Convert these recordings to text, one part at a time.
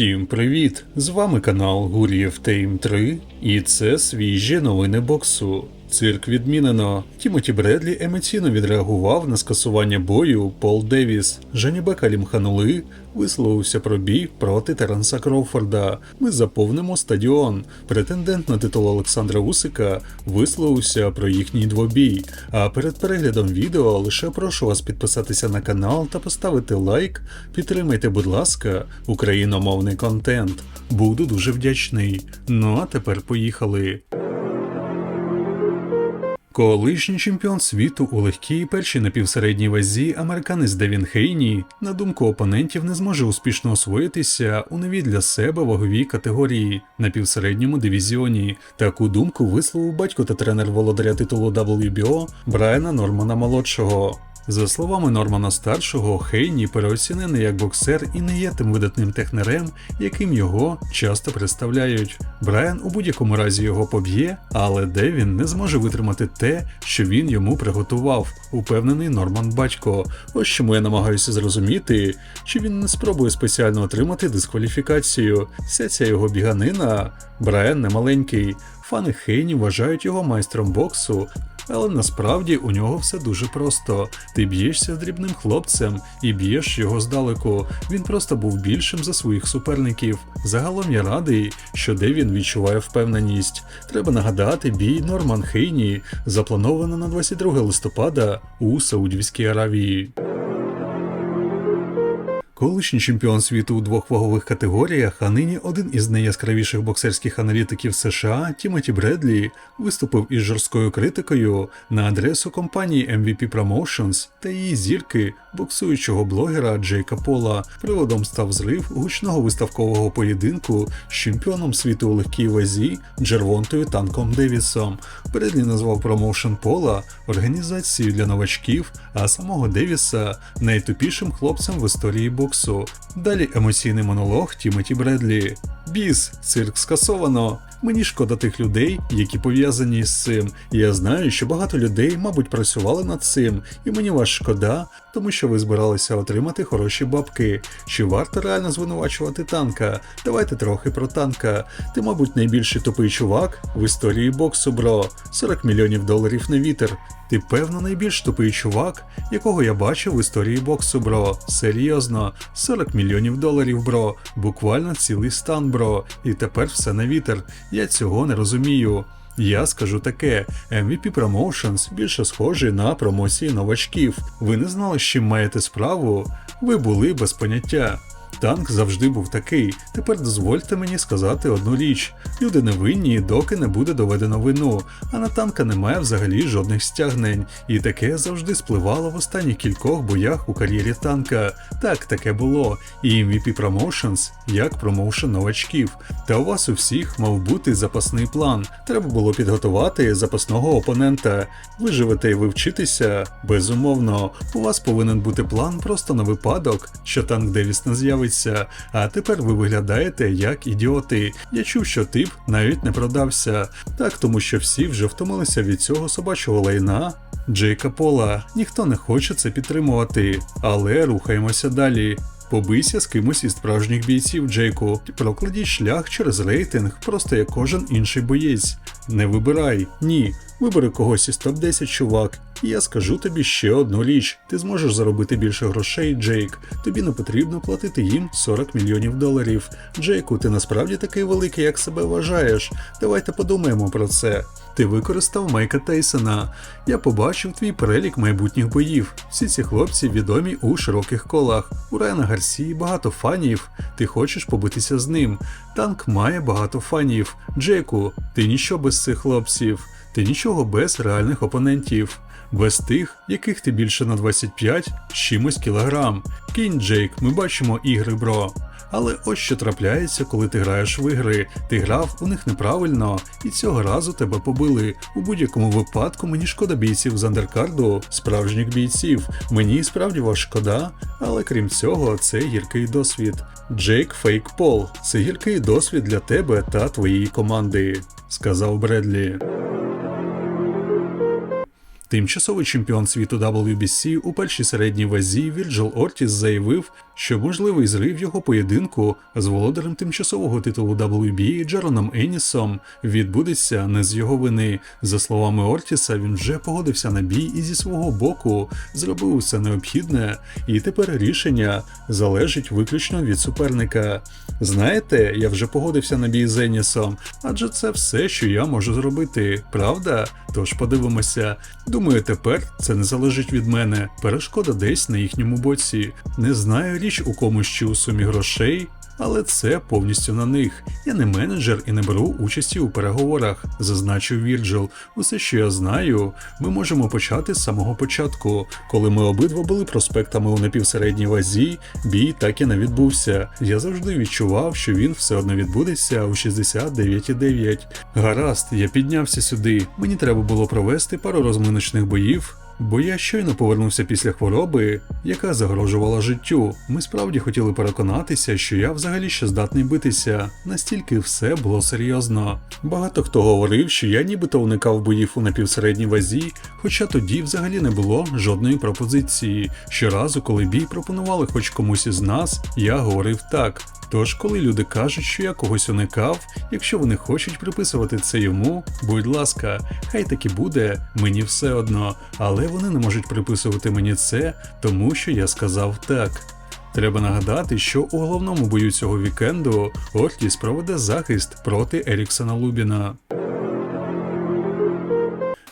Всім привіт! З вами канал Гур'єв Тейм 3 і це свіжі новини боксу. Цирк відмінено. Тімоті Бредлі емоційно відреагував на скасування бою Пол Девіс. Женібека Алімханули висловився про бій проти Теранса Кроуфорда. Ми заповнимо стадіон. Претендент на титул Олександра Усика висловився про їхній двобій. А перед переглядом відео лише прошу вас підписатися на канал та поставити лайк. Підтримайте, будь ласка, україномовний контент. Буду дуже вдячний. Ну а тепер поїхали. Колишній чемпіон світу у легкій першій напівсередній вазі американець Девін Хейні, на думку опонентів, не зможе успішно освоїтися у новій для себе ваговій категорії на півсередньому дивізіоні. Таку думку висловив батько та тренер володаря титулу WBO Брайана Нормана молодшого. За словами Нормана старшого, Хейні переоцінений як боксер і не є тим видатним технерем, яким його часто представляють. Брайан у будь-якому разі його поб'є, але Девін не зможе витримати те, що він йому приготував, упевнений Норман батько. Ось чому я намагаюся зрозуміти, чи він не спробує спеціально отримати дискваліфікацію. Вся ця його біганина. Брайан не маленький. Фани Хейні вважають його майстром боксу, але насправді у нього все дуже просто. Ти б'єшся з дрібним хлопцем і б'єш його здалеку. Він просто був більшим за своїх суперників. Загалом я радий, що Девін відчуває впевненість. Треба нагадати, бій Норман Хейні заплановано на 22 листопада у Саудівській Аравії. Колишній чемпіон світу у двох вагових категоріях, а нині один із найяскравіших боксерських аналітиків США Тімоті Бредлі виступив із жорсткою критикою на адресу компанії MVP Promotions та її зірки боксуючого блогера Джейка Пола. Приводом став зрив гучного виставкового поєдинку з чемпіоном світу у легкій вазі Джервонтою Танком Девісом. Бредлі назвав промоушен Пола організацією для новачків, а самого Девіса найтупішим хлопцем в історії боксу боксу. Далі емоційний монолог Тімоті Бредлі. Біс, цирк скасовано. Мені шкода тих людей, які пов'язані з цим. Я знаю, що багато людей, мабуть, працювали над цим, і мені вас шкода, тому що ви збиралися отримати хороші бабки. Чи варто реально звинувачувати танка? Давайте трохи про танка. Ти, мабуть, найбільший тупий чувак в історії боксу, бро. 40 мільйонів доларів на вітер. Ти, певно, найбільш тупий чувак, якого я бачив в історії боксу, бро. Серйозно, 40 мільйонів доларів, бро. Буквально цілий стан, бро. І тепер все на вітер. Я цього не розумію. Я скажу таке: MVP Promotions більше схожий на промоції новачків. Ви не знали, з чим маєте справу? Ви були без поняття. Танк завжди був такий. Тепер дозвольте мені сказати одну річ: люди не винні, доки не буде доведено вину, а на танка немає взагалі жодних стягнень. І таке завжди спливало в останніх кількох боях у кар'єрі танка. Так, таке було. І MVP Promotions як промоушен новачків. Та у вас у всіх мав бути запасний план. Треба було підготувати запасного опонента. Ви живете і ви вчитеся? Безумовно, у вас повинен бути план просто на випадок, що танк Девіс не з'явиться. А тепер ви виглядаєте як ідіоти. Я чув, що тип навіть не продався. Так, тому що всі вже втомилися від цього собачого лайна. Джейка Пола, ніхто не хоче це підтримувати, але рухаємося далі. Побийся з кимось із справжніх бійців, Джейку. Прокладіть шлях через рейтинг, просто як кожен інший боєць. Не вибирай, ні. Вибери когось із топ-10, чувак. І я скажу тобі ще одну річ: ти зможеш заробити більше грошей, Джейк. Тобі не потрібно платити їм 40 мільйонів доларів. Джейку, ти насправді такий великий, як себе вважаєш. Давайте подумаємо про це. Ти використав Майка Тейсона. Я побачив твій перелік майбутніх боїв. Всі ці хлопці відомі у широких колах. У Райана Гарсії багато фанів. Ти хочеш побитися з ним. Танк має багато фанів. Джейку, ти ніщо без цих хлопців. Ти нічого без реальних опонентів, без тих, яких ти більше на 25 з чимось кілограм. Кінь Джейк, ми бачимо ігри, бро. Але ось що трапляється, коли ти граєш в ігри. Ти грав у них неправильно, і цього разу тебе побили. У будь-якому випадку мені шкода бійців з андеркарду, справжніх бійців. Мені справді вас шкода, але крім цього, це гіркий досвід. Джейк Фейк Пол це гіркий досвід для тебе та твоєї команди, сказав Бредлі. Тимчасовий чемпіон світу WBC у першій середній вазі Вірджил Ортіс заявив, що можливий зрив його поєдинку з володарем тимчасового титулу WBA Джероном Енісом відбудеться не з його вини. За словами Ортіса, він вже погодився на бій і зі свого боку зробив усе необхідне, і тепер рішення залежить виключно від суперника. Знаєте, я вже погодився на бій з Енісом, адже це все, що я можу зробити, правда? Тож подивимося. Думаю, тепер це не залежить від мене. Перешкода десь на їхньому боці. Не знаю річ у комусь чи у сумі грошей. Але це повністю на них. Я не менеджер і не беру участі у переговорах, зазначив Вірджил. Усе, що я знаю, ми можемо почати з самого початку. Коли ми обидва були проспектами у напівсередній вазі, бій так і не відбувся. Я завжди відчував, що він все одно відбудеться у 69,9. Гаразд, я піднявся сюди. Мені треба було провести пару розминочних боїв. Бо я щойно повернувся після хвороби, яка загрожувала життю. Ми справді хотіли переконатися, що я взагалі ще здатний битися. Настільки все було серйозно. Багато хто говорив, що я нібито уникав боїв у напівсередній вазі, хоча тоді взагалі не було жодної пропозиції. Щоразу, коли бій пропонували хоч комусь із нас, я говорив так. Тож, коли люди кажуть, що я когось уникав, якщо вони хочуть приписувати це йому, будь ласка, хай так і буде, мені все одно, але вони не можуть приписувати мені це, тому що я сказав так. Треба нагадати, що у головному бою цього вікенду Ортіс проведе захист проти Еріксона Лубіна.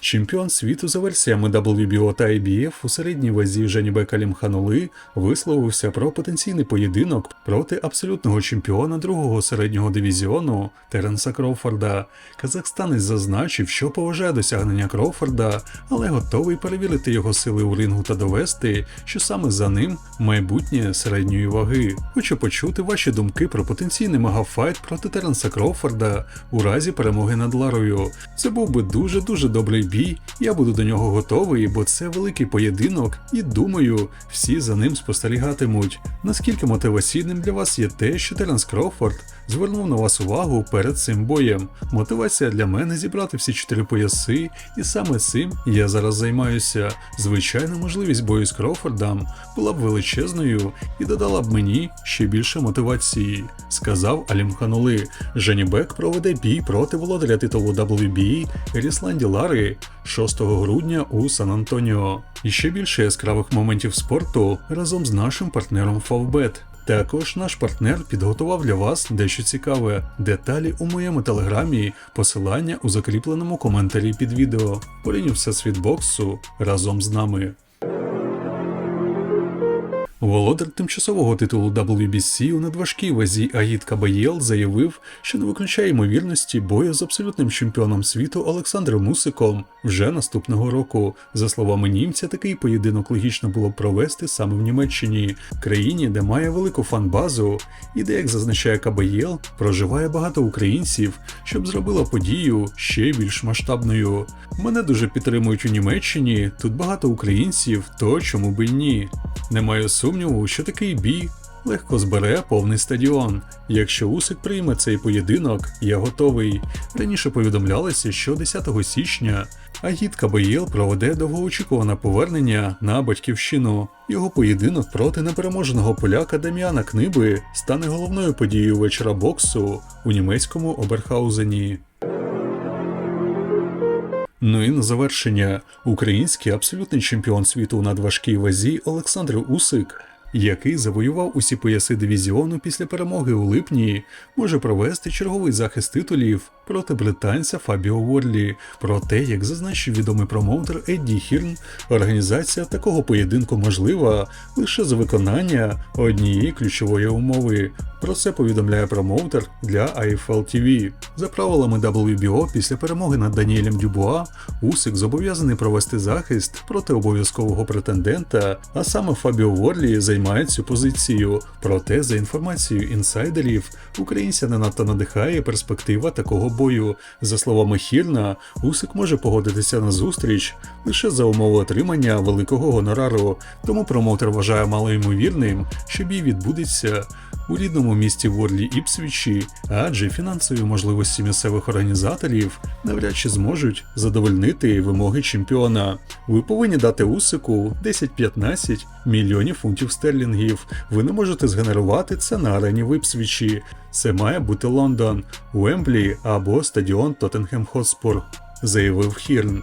Чемпіон світу за версіями WBO та IBF у середній вазі Женібек Алімханули висловився про потенційний поєдинок проти абсолютного чемпіона другого середнього дивізіону Теренса Кроуфорда. Казахстанець зазначив, що поважає досягнення Кроуфорда, але готовий перевірити його сили у рингу та довести, що саме за ним майбутнє середньої ваги. Хочу почути ваші думки про потенційний мегафайт проти Теренса Кроуфорда у разі перемоги над Ларою. Це був би дуже дуже добрий бій. Я буду до нього готовий, бо це великий поєдинок, і думаю, всі за ним спостерігатимуть. Наскільки мотиваційним для вас є те, що Теренс Кроуфорд звернув на вас увагу перед цим боєм. Мотивація для мене зібрати всі чотири пояси, і саме цим я зараз займаюся. Звичайна можливість бою з Кроуфордом була б величезною і додала б мені ще більше мотивації, сказав Алім Ханули. Жені проведе бій проти володаря титулу WBA Рісланді Лари 6 грудня у Сан-Антоніо. І ще більше яскравих моментів спорту разом з нашим партнером Favbet. Також наш партнер підготував для вас дещо цікаве. Деталі у моєму телеграмі, посилання у закріпленому коментарі під відео. Порівнюй все світ боксу разом з нами. Володар тимчасового титулу WBC у надважкій вазі Аїд Кабаєл заявив, що не виключає ймовірності бою з абсолютним чемпіоном світу Олександром Мусиком вже наступного року. За словами німця, такий поєдинок логічно було б провести саме в Німеччині, країні, де має велику фан-базу, і де, як зазначає Кабаєл, проживає багато українців, щоб зробила подію ще більш масштабною. Мене дуже підтримують у Німеччині, тут багато українців, то чому би й ні. Не маю сумніву, що такий бій легко збере повний стадіон. Якщо Усик прийме цей поєдинок, я готовий. Раніше повідомлялося, що 10 січня Агіт Кабаєл проведе довгоочікуване повернення на батьківщину. Його поєдинок проти непереможеного поляка Дам'яна Книби стане головною подією вечора боксу у німецькому Оберхаузені. Ну і на завершення, український абсолютний чемпіон світу у надважкій вазі Олександр Усик, який завоював усі пояси дивізіону після перемоги у липні, може провести черговий захист титулів проти британця Фабіо Ворлі. Про те, як зазначив відомий промоутер Едді Хірн, організація такого поєдинку можлива лише за виконання однієї ключової умови. Про це повідомляє промоутер для AFL TV. За правилами WBO, після перемоги над Даніелем Дюбуа, Усик зобов'язаний провести захист проти обов'язкового претендента, а саме Фабіо Ворлі займає цю позицію. Проте, за інформацією інсайдерів, українця не надто надихає перспектива такого бою. За словами Хірна, Усик може погодитися на зустріч лише за умови отримання великого гонорару, тому промоутер вважає малоймовірним, що бій відбудеться у рідному місті Ворлі Іпсвічі, адже фінансові можливості місцевих організаторів навряд чи зможуть задовольнити вимоги чемпіона. Ви повинні дати Усику 10-15 мільйонів фунтів стерлінгів. Ви не можете згенерувати це на арені в Іпсвічі. Це має бути Лондон, Уемблі або стадіон Тоттенхем Хотспур, заявив Хірн.